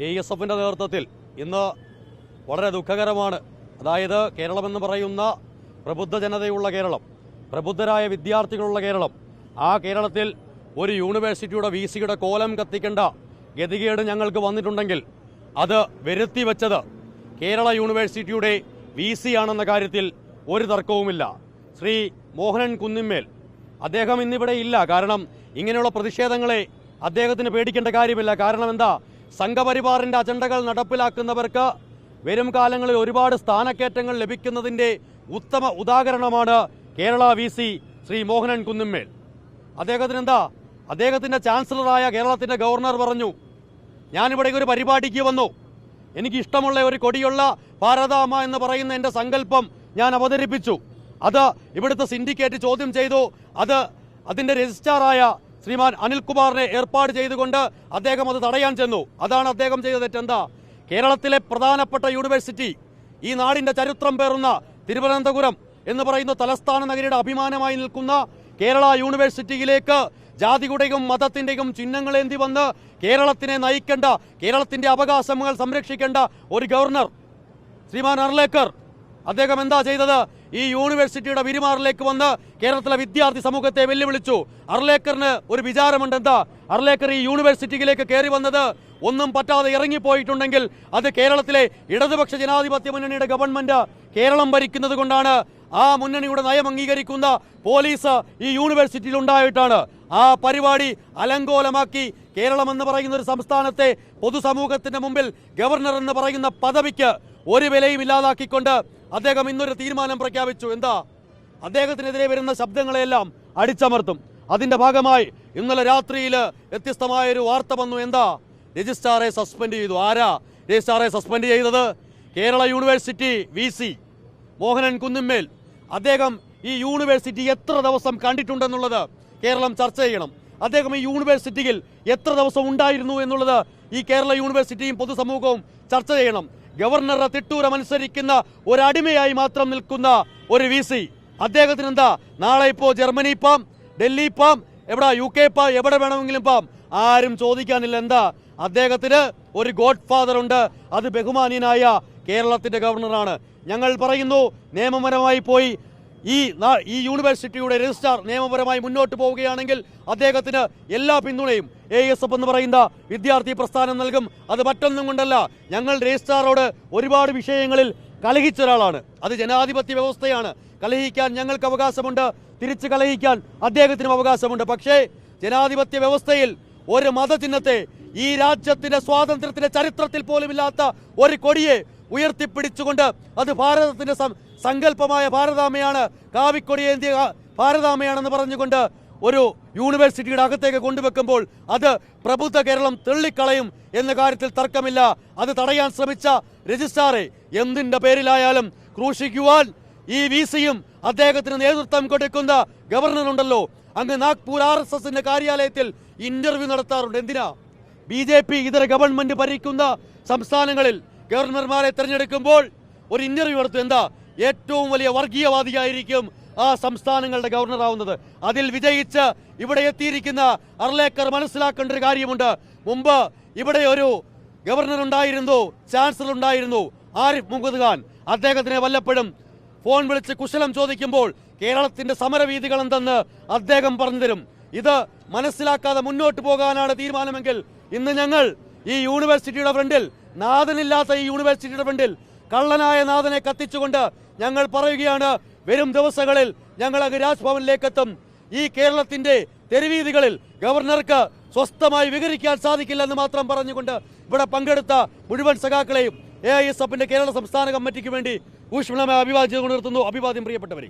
A S എഫിന്റെ നേതൃത്വത്തിൽ ഇന്ന് വളരെ ദുഃഖകരമാണ്. അതായത് കേരളമെന്ന് പറയുന്ന പ്രബുദ്ധ ജനതയുള്ള കേരളം പ്രബുദ്ധരായ വിദ്യാർത്ഥികളുള്ള കേരളം. ആ കേരളത്തിൽ ഒരു യൂണിവേഴ്സിറ്റിയുടെ വി സിയുടെ കോലം കത്തിക്കേണ്ട ഗതികേട് ഞങ്ങൾക്ക് വന്നിട്ടുണ്ടെങ്കിൽ അത് വരുത്തി വെച്ചത് കേരള യൂണിവേഴ്സിറ്റിയുടെ വി സി ആണെന്ന കാര്യത്തിൽ ഒരു തർക്കവുമില്ല. ശ്രീ മോഹനൻ കുന്നിന്മേൽ. അദ്ദേഹം ഇന്നിവിടെ ഇല്ല. കാരണം ഇങ്ങനെയുള്ള പ്രതിഷേധങ്ങളെ അദ്ദേഹത്തിന് പേടിക്കേണ്ട കാര്യമില്ല. കാരണം എന്താ? സംഘപരിവാറിന്റെ അജണ്ടകൾ നടപ്പിലാക്കുന്നവർക്ക് വരും കാലങ്ങളിൽ ഒരുപാട് സ്ഥാനക്കയറ്റങ്ങൾ ലഭിക്കുന്നതിന്റെ ഉത്തമ ഉദാഹരണമാണ് കേരള വി സി ശ്രീ മോഹനൻ കുന്നുമ്മേൽ അദ്ദേഹത്തിന് എന്താ? അദ്ദേഹത്തിന്റെ ചാൻസലറായ കേരളത്തിന്റെ ഗവർണർ പറഞ്ഞു ഞാനിവിടെ ഒരു പരിപാടിക്ക് വന്നു. എനിക്കിഷ്ടമുള്ള ഒരു കൊടിയുള്ള ഭാരതാമ എന്ന് പറയുന്ന എന്റെ സങ്കല്പം ഞാൻ അവതരിപ്പിച്ചു. അത് ഇവിടുത്തെ സിൻഡിക്കേറ്റ് ചോദ്യം ചെയ്തു. അത് അതിന്റെ രജിസ്ട്രാറായ ശ്രീമാൻ അനിൽകുമാറിനെ ഏർപ്പാട് ചെയ്തുകൊണ്ട് അദ്ദേഹം അത് തടയാൻ ചെന്നു. അതാണ് അദ്ദേഹം ചെയ്ത തെറ്റെന്താ കേരളത്തിലെ പ്രധാനപ്പെട്ട യൂണിവേഴ്സിറ്റി ഈ നാടിന്റെ ചരിത്രം പേറുന്ന തിരുവനന്തപുരം എന്ന് പറയുന്ന തലസ്ഥാന നഗരിയുടെ അഭിമാനമായി നിൽക്കുന്ന കേരള യൂണിവേഴ്സിറ്റിയിലേക്ക് ജാതിയുടെയും മതത്തിന്റെയും ചിഹ്നങ്ങളേന്തി വന്ന് കേരളത്തിനെ നയിക്കേണ്ട കേരളത്തിന്റെ അവകാശങ്ങൾ സംരക്ഷിക്കേണ്ട ഒരു ഗവർണർ ശ്രീമാൻ അർലേക്കർ അദ്ദേഹം എന്താ ചെയ്തത്? ഈ യൂണിവേഴ്സിറ്റിയുടെ വിരിമാറിലേക്ക് വന്ന് കേരളത്തിലെ വിദ്യാർത്ഥി സമൂഹത്തെ വെല്ലുവിളിച്ചു. അർലേക്കറിന് ഒരു വിചാരമുണ്ട്. എന്താ? അർലേക്കർ ഈ യൂണിവേഴ്സിറ്റിയിലേക്ക് കയറി വന്നത് ഒന്നും പറ്റാതെ ഇറങ്ങിപ്പോയിട്ടുണ്ടെങ്കിൽ അത് കേരളത്തിലെ ഇടതുപക്ഷ ജനാധിപത്യ മുന്നണിയുടെ ഗവൺമെന്റ് കേരളം ഭരിക്കുന്നത് കൊണ്ടാണ് ആ മുന്നണിയുടെ നയം അംഗീകരിക്കുന്ന പോലീസ് ഈ യൂണിവേഴ്സിറ്റിയിൽ ഉണ്ടായിട്ടാണ്. ആ പരിപാടി അലങ്കോലമാക്കി കേരളം എന്ന് പറയുന്ന ഒരു സംസ്ഥാനത്തെ പൊതുസമൂഹത്തിന്റെ മുമ്പിൽ ഗവർണർ എന്ന് പറയുന്ന പദവിക്ക് ഒരു വിലയും ഇല്ലാതാക്കിക്കൊണ്ട് അദ്ദേഹം ഇന്നൊരു തീരുമാനം പ്രഖ്യാപിച്ചു. എന്താ? അദ്ദേഹത്തിനെതിരെ വരുന്ന ശബ്ദങ്ങളെല്ലാം അടിച്ചമർത്തും. അതിന്റെ ഭാഗമായി ഇന്നലെ രാത്രിയിൽ വ്യത്യസ്തമായ ഒരു വാർത്ത വന്നു. എന്താ? രജിസ്ട്രാറെ സസ്പെൻഡ് ചെയ്തു. ആരാ രജിസ്ട്രാറെ സസ്പെൻഡ് ചെയ്തത്? Kerala university V C Mohanan Kunninmel. അദ്ദേഹം ഈ യൂണിവേഴ്സിറ്റി എത്ര ദിവസം കണ്ടിട്ടുണ്ടെന്നുള്ളത് കേരളം ചർച്ച ചെയ്യണം. അദ്ദേഹം ഈ യൂണിവേഴ്സിറ്റിയിൽ എത്ര ദിവസം ഉണ്ടായിരുന്നു എന്നുള്ളത് ഈ കേരള യൂണിവേഴ്സിറ്റിയും പൊതുസമൂഹവും ചർച്ച ചെയ്യണം. ഗവർണറുടെ തിട്ടൂരം അനുസരിക്കുന്ന ഒരടിമയായി മാത്രം നിൽക്കുന്ന ഒരു വി സി. അദ്ദേഹത്തിന് എന്താ നാളെ ഇപ്പോൾ ജർമ്മനി പാം ഡൽഹി പാം എവിടെ യു കെ പാം എവിടെ വേണമെങ്കിലും പാം? ആരും ചോദിക്കാനില്ല. എന്താ? അദ്ദേഹത്തിന് ഒരു ഗോഡ് ഫാദർ ഉണ്ട്. അത് ബഹുമാനീയനായ കേരളത്തിന്റെ ഗവർണറാണ്. ഞങ്ങൾ പറയുന്നു നിയമപരമായി പോയി ഈ ഈ യൂണിവേഴ്സിറ്റിയുടെ രജിസ്ട്രാർ നിയമപരമായി മുന്നോട്ട് പോവുകയാണെങ്കിൽ അദ്ദേഹത്തിന് എല്ലാ പിന്തുണയും എ എസ് എഫ് എന്ന് പറയുന്ന വിദ്യാർത്ഥി പ്രസ്ഥാനം നൽകും. അത് മറ്റൊന്നും കൊണ്ടല്ല ഞങ്ങൾ രജിസ്ട്രാറോട് ഒരുപാട് വിഷയങ്ങളിൽ കലഹിച്ച ഒരാളാണ് അത് ജനാധിപത്യ വ്യവസ്ഥയാണ്. കലഹിക്കാൻ ഞങ്ങൾക്ക് അവകാശമുണ്ട്. തിരിച്ച് കലഹിക്കാൻ അദ്ദേഹത്തിനും അവകാശമുണ്ട്. പക്ഷേ ജനാധിപത്യ വ്യവസ്ഥയിൽ ഒരു മതചിഹ്നത്തെ ഈ രാജ്യത്തിന്റെ സ്വാതന്ത്ര്യത്തിന്റെ ചരിത്രത്തിൽ പോലും ഇല്ലാത്ത ഒരു കൊടിയെ ഉയർത്തിപ്പിടിച്ചുകൊണ്ട് അത് ഭാരതത്തിന്റെ സങ്കല്പമായ ഭാരതാമയാണ്. കാവിക്കൊടിയേന്തിയ ഭാരതാമയാണെന്ന് പറഞ്ഞുകൊണ്ട് ഒരു യൂണിവേഴ്സിറ്റിയുടെ അകത്തേക്ക് കൊണ്ടുവെക്കുമ്പോൾ അത് പ്രബുദ്ധ കേരളം തള്ളിക്കളയും എന്ന കാര്യത്തിൽ തർക്കമില്ല. അത് തടയാൻ ശ്രമിച്ച രജിസ്ട്രാറെ എന്തിന്റെ പേരിലായാലും ക്രൂശിക്കുവാൻ ഈ വി സിയും അദ്ദേഹത്തിന് നേതൃത്വം കൊടുക്കുന്ന ഗവർണർ ഉണ്ടല്ലോ അങ്ങ് നാഗ്പൂർ ആർ എസ് എസിന്റെ കാര്യാലയത്തിൽ ഇന്റർവ്യൂ നടത്താറുണ്ട്. എന്തിനാ? ബി ജെ പി ഇതര ഗവൺമെന്റ് ഭരിക്കുന്ന സംസ്ഥാനങ്ങളിൽ ഗവർണർമാരെ തിരഞ്ഞെടുക്കുമ്പോൾ ഒരു ഇന്റർവ്യൂ നടത്തും എന്താ? ഏറ്റവും വലിയ വർഗീയവാദിയായിരിക്കും ആ സംസ്ഥാനങ്ങളുടെ ഗവർണർ ആവുന്നത്. അതിൽ വിജയിച്ച് ഇവിടെ എത്തിയിരിക്കുന്ന അർലേക്കർ മനസ്സിലാക്കേണ്ട ഒരു കാര്യമുണ്ട്. മുമ്പ് ഇവിടെ ഒരു ഗവർണർ ഉണ്ടായിരുന്നു ചാൻസലർ ഉണ്ടായിരുന്നു ആരിഫ് മുഹമ്മദ് ഖാൻ. അദ്ദേഹത്തിനെ വല്ലപ്പോഴും ഫോൺ വിളിച്ച് കുശലം ചോദിക്കുമ്പോൾ കേരളത്തിന്റെ സമരവീതികൾ എന്തെന്ന് അദ്ദേഹം പറഞ്ഞു തരും. ഇത് മനസ്സിലാക്കാതെ മുന്നോട്ട് പോകാനാണ് തീരുമാനമെങ്കിൽ ഇന്ന് ഞങ്ങൾ ഈ യൂണിവേഴ്സിറ്റിയുടെ ഫ്രണ്ടിൽ നാഥനില്ലാത്ത ഈ യൂണിവേഴ്സിറ്റിയുടെ ഫ്രണ്ടിൽ കള്ളനായ നാഥനെ കത്തിച്ചുകൊണ്ട് ഞങ്ങൾ പറയുകയാണ് വരും ദിവസങ്ങളിൽ ഞങ്ങൾ അങ്ങ് രാജ്ഭവനിലേക്ക് എത്തും ഈ കേരളത്തിന്റെ തെരുവീതികളിൽ ഗവർണർക്ക് സ്വസ്ഥമായി വികരിക്കാൻ സാധിക്കില്ല എന്ന് മാത്രം പറഞ്ഞുകൊണ്ട് ഇവിടെ പങ്കെടുത്ത മുഴുവൻ സഖാക്കളെയും എ ഐ എസ് എഫിന്റെ കേരള സംസ്ഥാന കമ്മിറ്റിക്ക് വേണ്ടി ഊഷ്മളമായ അഭിവാദ്യം നിർത്തുന്നു അഭിവാദ്യം പ്രിയപ്പെട്ടവരെ.